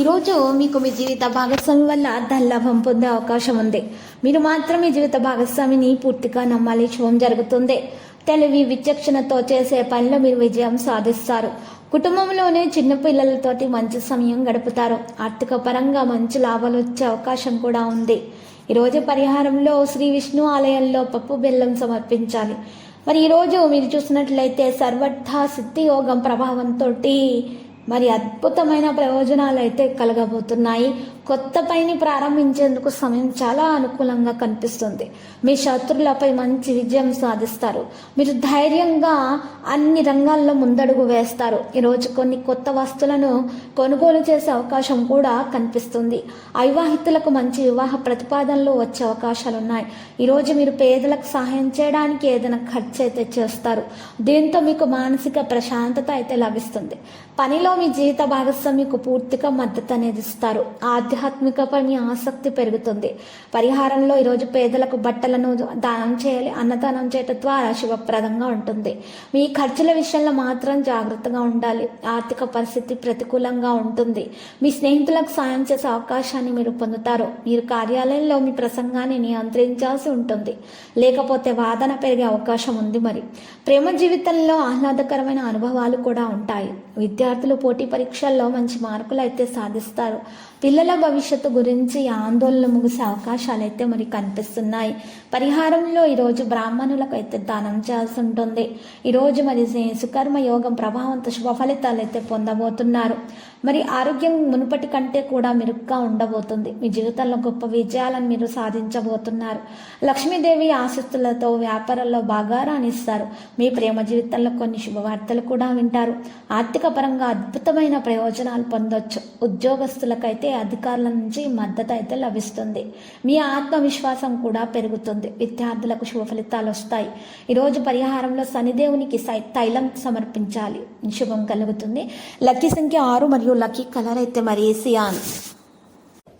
ఈరోజు మీకు మీ జీవిత భాగస్వామి వల్ల దల్లాభం పొందే అవకాశం ఉంది. మీరు మాత్రం మీ జీవిత భాగస్వామిని పూర్తిగా నమ్మాలి శుభం జరుగుతుంది. తెలివి విచక్షణతో చేసే పనిలో మీరు విజయం సాధిస్తారు. కుటుంబంలోనే చిన్నపిల్లలతోటి మంచి సమయం గడుపుతారు. ఆర్థిక పరంగా మంచి లాభాలు వచ్చే అవకాశం కూడా ఉంది. ఈరోజు పరిహారంలో శ్రీ విష్ణు ఆలయంలో పప్పు బెల్లం సమర్పించాలి. మరి ఈరోజు మీరు చూసినట్లయితే సర్వర్థ సిద్ధి యోగం ప్రభావంతో మరి అద్భుతమైన ప్రయోజనాలు అయితే కలగబోతున్నాయి. కొత్త పైని ప్రారంభించేందుకు సమయం చాలా అనుకూలంగా కనిపిస్తుంది. మీ శత్రులపై మంచి విజయం సాధిస్తారు. మీరు ధైర్యంగా అన్ని రంగాల్లో ముందడుగు వేస్తారు. ఈరోజు కొన్ని కొత్త వస్తువులను కొనుగోలు చేసే అవకాశం కూడా కనిపిస్తుంది. అవివాహితులకు మంచి వివాహ ప్రతిపాదనలు వచ్చే అవకాశాలు ఉన్నాయి. ఈరోజు మీరు పేదలకు సహాయం చేయడానికి ఏదైనా ఖర్చు అయితే చేస్తారు. దీంతో మీకు మానసిక ప్రశాంతత అయితే లభిస్తుంది. పనిలో మీ జీవిత భాగస్వామికి పూర్తిగా మద్దతు అనేది ఇస్తారు. ఆర్థిక ఆధ్యాత్మికపై ఆసక్తి పెరుగుతుంది. పరిహారంలో ఈరోజు పేదలకు బట్టలను దానం చేయాలి. అన్నదానం చేయటం ద్వారా శుభప్రదంగా ఉంటుంది. మీ ఖర్చుల విషయంలో మాత్రం జాగ్రత్తగా ఉండాలి. ఆర్థిక పరిస్థితి ప్రతికూలంగా ఉంటుంది. మీ స్నేహితులకు సాయం చేసే అవకాశాన్ని మీరు పొందుతారు. మీరు కార్యాలయంలో మీ ప్రసంగాన్ని నియంత్రించాల్సి ఉంటుంది. లేకపోతే వాదన పెరిగే అవకాశం ఉంది మరి. ప్రేమ జీవితంలో ఆహ్లాదకరమైన అనుభవాలు కూడా ఉంటాయి. విద్యార్థులు పోటీ పరీక్షల్లో మంచి మార్కులు అయితే సాధిస్తారు. పిల్లల భవిష్యత్తు గురించి ఆందోళన ముగిసే అవకాశాలు అయితే మరి కనిపిస్తున్నాయి. పరిహారంలో ఈరోజు బ్రాహ్మణులకు అయితే దానం చేయాల్సి ఉంటుంది ఈరోజు మరి సుకర్మ యోగం ప్రభావంతో శుభ ఫలితాలు అయితే పొందబోతున్నారు. మరి ఆరోగ్యం మునుపటి కంటే కూడా మెరుగ్గా ఉండబోతుంది. మీ జీవితంలో గొప్ప విజయాలను మీరు సాధించబోతున్నారు. లక్ష్మీదేవి ఆశస్తులతో వ్యాపారంలో బాగా రాణిస్తారు మీ ప్రేమ జీవితంలో కొన్ని శుభవార్తలు కూడా వింటారు. ఆర్థిక పరంగా అద్భుతమైన ప్రయోజనాలు పొందొచ్చు. ఉద్యోగస్తులకైతే అధికారుల నుంచి మద్దతు అయితే లభిస్తుంది. మీ ఆత్మవిశ్వాసం కూడా పెరుగుతుంది. విద్యార్థులకు శుభ ఫలితాలు వస్తాయి. ఈరోజు పరిహారంలో శనిదేవునికి సై తైలం సమర్పించాలి. శుభం కలుగుతుంది. లక్కీ సంఖ్య ఆరు మరియు లక్కీ కలర్ అయితే మరి సియాన్